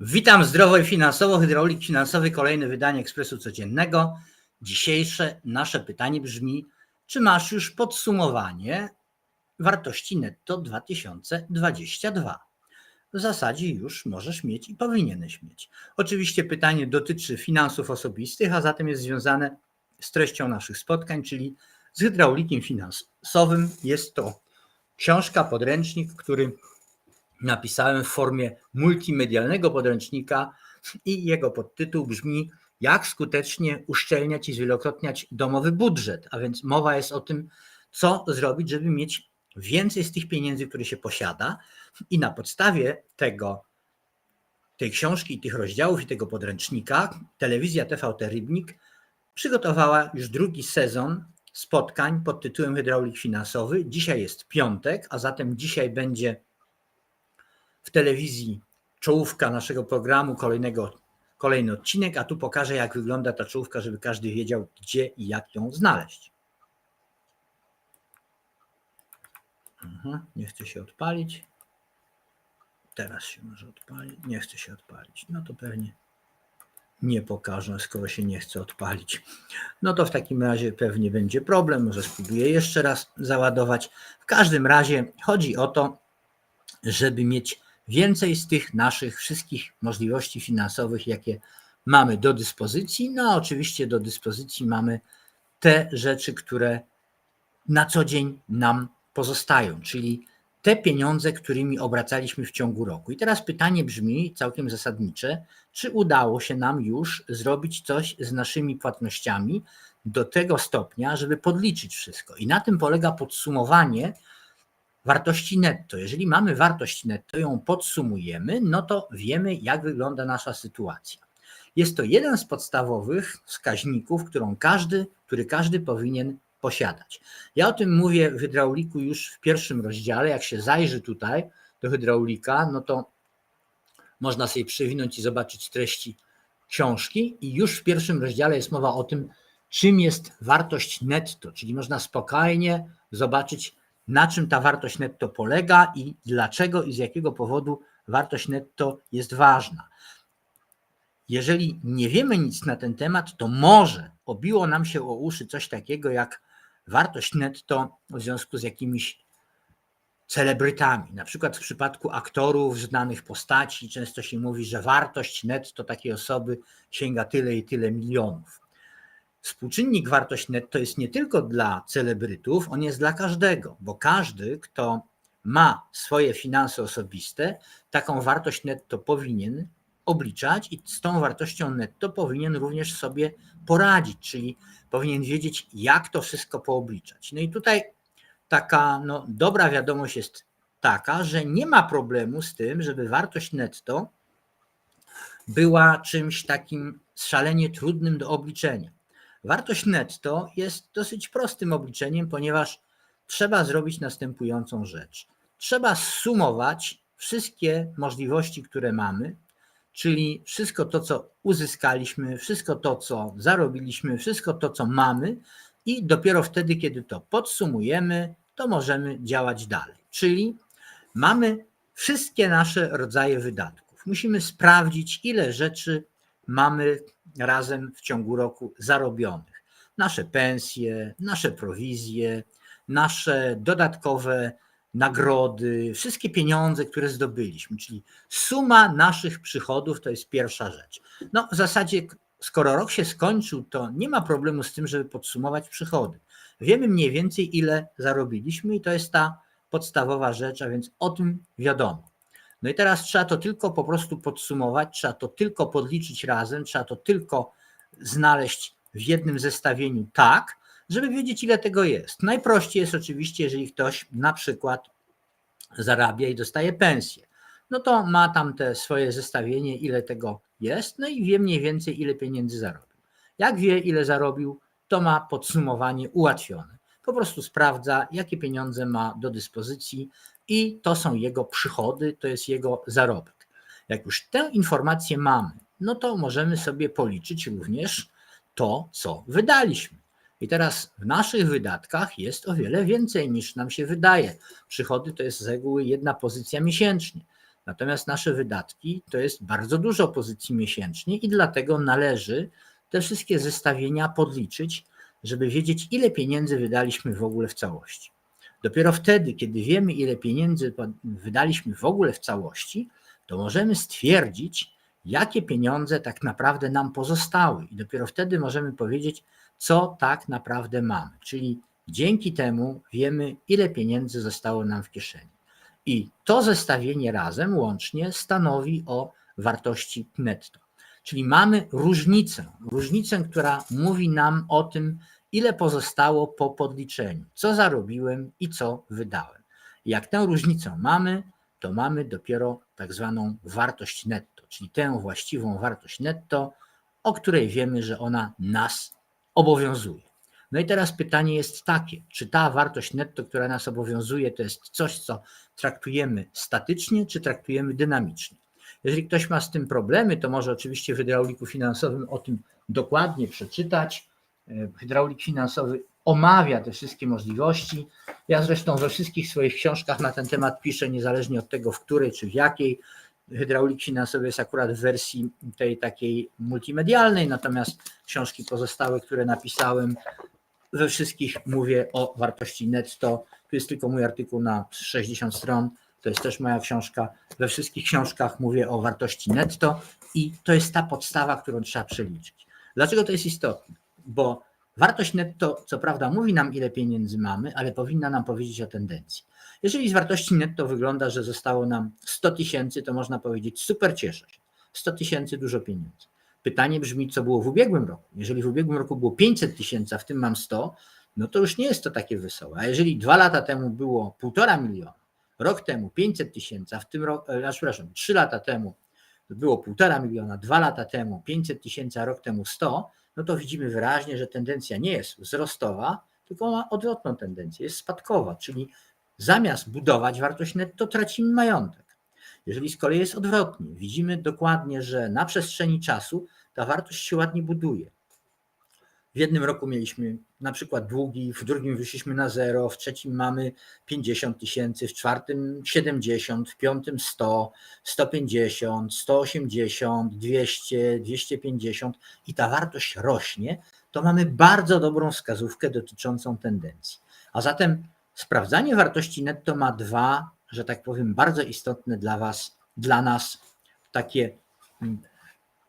Witam zdrowo i finansowo. Hydraulik finansowy, kolejne wydanie Ekspresu Codziennego. Dzisiejsze nasze pytanie brzmi: czy masz już podsumowanie wartości netto 2022? W zasadzie już możesz mieć i powinieneś mieć. Oczywiście pytanie dotyczy finansów osobistych, a zatem jest związane z treścią naszych spotkań, czyli z hydraulikiem finansowym. Jest to książka, podręcznik, który napisałem w formie multimedialnego podręcznika i jego podtytuł brzmi Jak skutecznie uszczelniać i zwielokrotniać domowy budżet. A więc mowa jest o tym, co zrobić, żeby mieć więcej z tych pieniędzy, które się posiada. I na podstawie tego, tej książki, tych rozdziałów i tego podręcznika, telewizja TVT Rybnik przygotowała już drugi sezon spotkań pod tytułem Hydraulik Finansowy. Dzisiaj jest piątek, a zatem dzisiaj będzie w telewizji czołówka naszego programu, kolejnego, kolejny odcinek, a tu pokażę, jak wygląda ta czołówka, żeby każdy wiedział, gdzie i jak ją znaleźć. Aha, nie chce się odpalić. Teraz się może odpalić. Nie chce się odpalić. No to pewnie nie pokażę, skoro się nie chce odpalić. No to w takim razie pewnie będzie problem. Może spróbuję jeszcze raz załadować. W każdym razie chodzi o to, żeby mieć więcej z tych naszych wszystkich możliwości finansowych, jakie mamy do dyspozycji. No, a oczywiście do dyspozycji mamy te rzeczy, które na co dzień nam pozostają, czyli te pieniądze, którymi obracaliśmy w ciągu roku. I teraz pytanie brzmi całkiem zasadnicze: czy udało się nam już zrobić coś z naszymi płatnościami do tego stopnia, żeby podliczyć wszystko? I na tym polega podsumowanie wartości netto. Jeżeli mamy wartość netto, ją podsumujemy, no to wiemy, jak wygląda nasza sytuacja. Jest to jeden z podstawowych wskaźników, którą każdy, który każdy powinien posiadać. Ja o tym mówię w hydrauliku już w pierwszym rozdziale. Jak się zajrzy tutaj do hydraulika, no to można sobie przewinąć i zobaczyć treści książki, i już w pierwszym rozdziale jest mowa o tym, czym jest wartość netto, czyli można spokojnie zobaczyć, na czym ta wartość netto polega i dlaczego i z jakiego powodu wartość netto jest ważna. Jeżeli nie wiemy nic na ten temat, to może obiło nam się o uszy coś takiego jak wartość netto w związku z jakimiś celebrytami. Na przykład w przypadku aktorów, znanych postaci, często się mówi, że wartość netto takiej osoby sięga tyle i tyle milionów. Współczynnik wartość netto jest nie tylko dla celebrytów, on jest dla każdego, bo każdy, kto ma swoje finanse osobiste, taką wartość netto powinien obliczać i z tą wartością netto powinien również sobie poradzić, czyli powinien wiedzieć, jak to wszystko poobliczać. No i tutaj taka no, dobra wiadomość jest taka, że nie ma problemu z tym, żeby wartość netto była czymś takim szalenie trudnym do obliczenia. Wartość netto jest dosyć prostym obliczeniem, ponieważ trzeba zrobić następującą rzecz. Trzeba sumować wszystkie możliwości, które mamy, czyli wszystko to, co uzyskaliśmy, wszystko to, co zarobiliśmy, wszystko to, co mamy, i dopiero wtedy, kiedy to podsumujemy, to możemy działać dalej. Czyli mamy wszystkie nasze rodzaje wydatków. Musimy sprawdzić, ile rzeczy mamy razem w ciągu roku zarobionych. Nasze pensje, nasze prowizje, nasze dodatkowe nagrody, wszystkie pieniądze, które zdobyliśmy, czyli suma naszych przychodów to jest pierwsza rzecz. No w zasadzie, skoro rok się skończył, to nie ma problemu z tym, żeby podsumować przychody. Wiemy mniej więcej, ile zarobiliśmy, i to jest ta podstawowa rzecz, a więc o tym wiadomo. No i teraz trzeba to tylko po prostu podsumować, trzeba to tylko podliczyć razem, trzeba to tylko znaleźć w jednym zestawieniu tak, żeby wiedzieć, ile tego jest. Najprościej jest oczywiście, jeżeli ktoś na przykład zarabia i dostaje pensję. No to ma tam te swoje zestawienie, ile tego jest, no i wie mniej więcej, ile pieniędzy zarobił. Jak wie, ile zarobił, to ma podsumowanie ułatwione. Po prostu sprawdza, jakie pieniądze ma do dyspozycji i to są jego przychody, to jest jego zarobek. Jak już tę informację mamy, no to możemy sobie policzyć również to, co wydaliśmy. I teraz w naszych wydatkach jest o wiele więcej niż nam się wydaje. Przychody to jest z reguły jedna pozycja miesięcznie. Natomiast nasze wydatki to jest bardzo dużo pozycji miesięcznie i dlatego należy te wszystkie zestawienia podliczyć, żeby wiedzieć, ile pieniędzy wydaliśmy w ogóle w całości. Dopiero wtedy, kiedy wiemy, ile pieniędzy wydaliśmy w ogóle w całości, to możemy stwierdzić, jakie pieniądze tak naprawdę nam pozostały. I dopiero wtedy możemy powiedzieć, co tak naprawdę mamy. Czyli dzięki temu wiemy, ile pieniędzy zostało nam w kieszeni. I to zestawienie razem łącznie stanowi o wartości netto. Czyli mamy różnicę, różnicę, która mówi nam o tym, ile pozostało po podliczeniu, co zarobiłem i co wydałem. Jak tę różnicę mamy, to mamy dopiero tak zwaną wartość netto, czyli tę właściwą wartość netto, o której wiemy, że ona nas obowiązuje. No i teraz pytanie jest takie, czy ta wartość netto, która nas obowiązuje, to jest coś, co traktujemy statycznie, czy traktujemy dynamicznie? Jeżeli ktoś ma z tym problemy, to może oczywiście w hydrauliku finansowym o tym dokładnie przeczytać. E, Hydraulik finansowy omawia te wszystkie możliwości. Ja zresztą we wszystkich swoich książkach na ten temat piszę, niezależnie od tego, w której czy w jakiej. Hydraulik finansowy jest akurat w wersji tej takiej multimedialnej, natomiast książki pozostałe, które napisałem, we wszystkich mówię o wartości netto. Tu jest tylko mój artykuł na 60 stron, to jest też moja książka. We wszystkich książkach mówię o wartości netto i to jest ta podstawa, którą trzeba przeliczyć. Dlaczego to jest istotne? Bo wartość netto, co prawda, mówi nam, ile pieniędzy mamy, ale powinna nam powiedzieć o tendencji. Jeżeli z wartości netto wygląda, że zostało nam 100 tysięcy, to można powiedzieć, super cieszę się. 100 tysięcy dużo pieniędzy. Pytanie brzmi, co było w ubiegłym roku. Jeżeli w ubiegłym roku było 500 tysięcy, a w tym mam 100, no to już nie jest to takie wesołe. A jeżeli dwa lata temu było 1,5 miliona, rok temu 500 tysięcy, a w tym roku, e, przepraszam, 3 lata temu było 1,5 miliona, dwa lata temu 500 tysięcy, a rok temu 100, no to widzimy wyraźnie, że tendencja nie jest wzrostowa, tylko ma odwrotną tendencję, jest spadkowa, czyli zamiast budować wartość netto, tracimy majątek. Jeżeli z kolei jest odwrotnie, widzimy dokładnie, że na przestrzeni czasu ta wartość się ładnie buduje. W jednym roku mieliśmy na przykład długi, w drugim wyszliśmy na zero, w trzecim mamy 50 tysięcy, w czwartym 70, w piątym 100, 150, 180, 200, 250 i ta wartość rośnie, to mamy bardzo dobrą wskazówkę dotyczącą tendencji. A zatem sprawdzanie wartości netto ma dwa, że tak powiem, bardzo istotne dla Was, dla nas takie mm,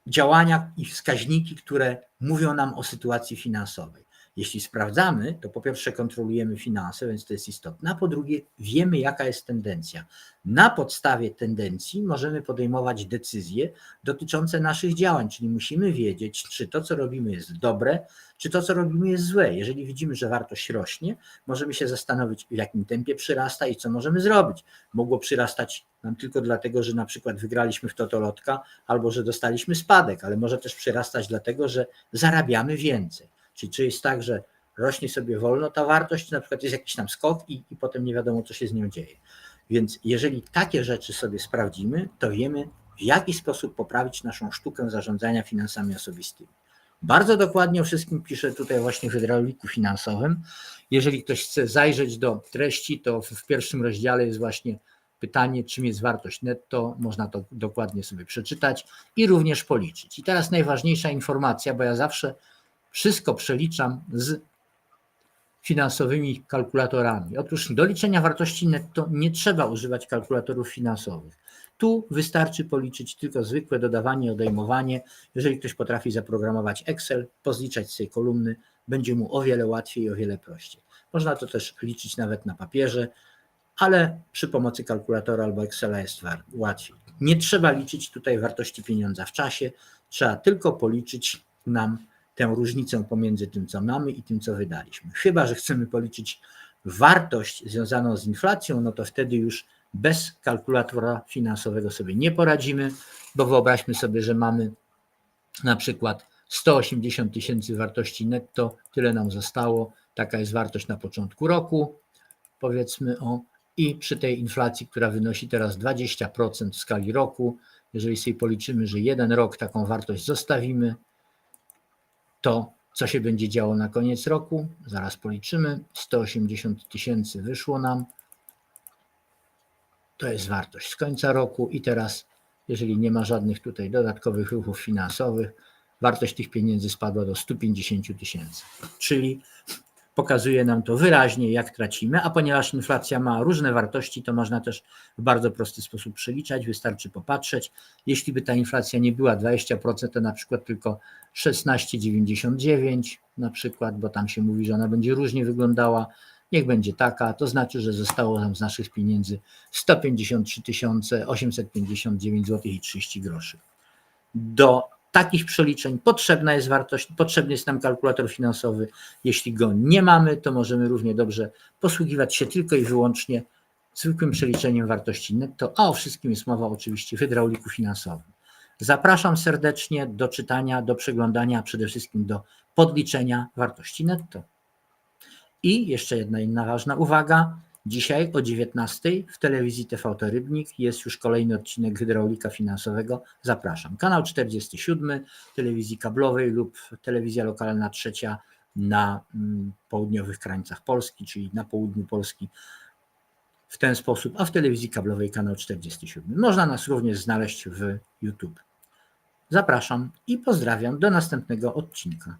działania i wskaźniki, które mówią nam o sytuacji finansowej. Jeśli sprawdzamy, to po pierwsze kontrolujemy finanse, więc to jest istotne, a po drugie wiemy, jaka jest tendencja. Na podstawie tendencji możemy podejmować decyzje dotyczące naszych działań, czyli musimy wiedzieć, czy to, co robimy, jest dobre, czy to, co robimy, jest złe. Jeżeli widzimy, że wartość rośnie, możemy się zastanowić, w jakim tempie przyrasta i co możemy zrobić. Mogło przyrastać nam tylko dlatego, że na przykład wygraliśmy w totolotka albo że dostaliśmy spadek, ale może też przyrastać dlatego, że zarabiamy więcej. Czyli czy jest tak, że rośnie sobie wolno ta wartość, na przykład jest jakiś tam skok i, i potem nie wiadomo, co się z nią dzieje. Więc jeżeli takie rzeczy sobie sprawdzimy, to wiemy, w jaki sposób poprawić naszą sztukę zarządzania finansami osobistymi. Bardzo dokładnie o wszystkim piszę tutaj właśnie w hydrauliku finansowym. Jeżeli ktoś chce zajrzeć do treści, to w pierwszym rozdziale jest właśnie pytanie, czym jest wartość netto. Można to dokładnie sobie przeczytać i również policzyć. I teraz najważniejsza informacja, bo ja zawsze wszystko przeliczam z finansowymi kalkulatorami. Otóż do liczenia wartości netto nie trzeba używać kalkulatorów finansowych. Tu wystarczy policzyć tylko zwykłe dodawanie, odejmowanie. Jeżeli ktoś potrafi zaprogramować Excel, pozliczać sobie kolumny, będzie mu o wiele łatwiej i o wiele prościej. Można to też liczyć nawet na papierze, ale przy pomocy kalkulatora albo Excela jest łatwiej. Nie trzeba liczyć tutaj wartości pieniądza w czasie, trzeba tylko policzyć nam tę różnicę pomiędzy tym, co mamy i tym, co wydaliśmy. Chyba, że chcemy policzyć wartość związaną z inflacją, no to wtedy już bez kalkulatora finansowego sobie nie poradzimy, bo wyobraźmy sobie, że mamy na przykład 180 tysięcy wartości netto, tyle nam zostało, taka jest wartość na początku roku, powiedzmy o, i przy tej inflacji, która wynosi teraz 20% w skali roku, jeżeli sobie policzymy, że jeden rok taką wartość zostawimy, to co się będzie działo na koniec roku? Zaraz policzymy. 180 tysięcy wyszło nam. To jest wartość z końca roku i teraz, jeżeli nie ma żadnych tutaj dodatkowych ruchów finansowych, wartość tych pieniędzy spadła do 150 tysięcy. Czyli pokazuje nam to wyraźnie, jak tracimy, a ponieważ inflacja ma różne wartości, to można też w bardzo prosty sposób przeliczać. Wystarczy popatrzeć. Jeśli by ta inflacja nie była 20%, to na przykład tylko 16,99 na przykład, bo tam się mówi, że ona będzie różnie wyglądała. Niech będzie taka, to znaczy, że zostało nam z naszych pieniędzy 153 859 zł i 30 groszy. Do takich przeliczeń potrzebna jest wartość, potrzebny jest nam kalkulator finansowy. Jeśli go nie mamy, to możemy równie dobrze posługiwać się tylko i wyłącznie zwykłym przeliczeniem wartości netto, a o wszystkim jest mowa oczywiście w hydrauliku finansowym. Zapraszam serdecznie do czytania, do przeglądania, a przede wszystkim do podliczenia wartości netto. I jeszcze jedna inna ważna uwaga. Dzisiaj o 19 w telewizji TVT Rybnik jest już kolejny odcinek hydraulika finansowego. Zapraszam. Kanał 47 telewizji kablowej lub telewizja lokalna trzecia na mm, południowych krańcach Polski, czyli na południu Polski w ten sposób, a w telewizji kablowej kanał 47. Można nas również znaleźć w YouTube. Zapraszam i pozdrawiam do następnego odcinka.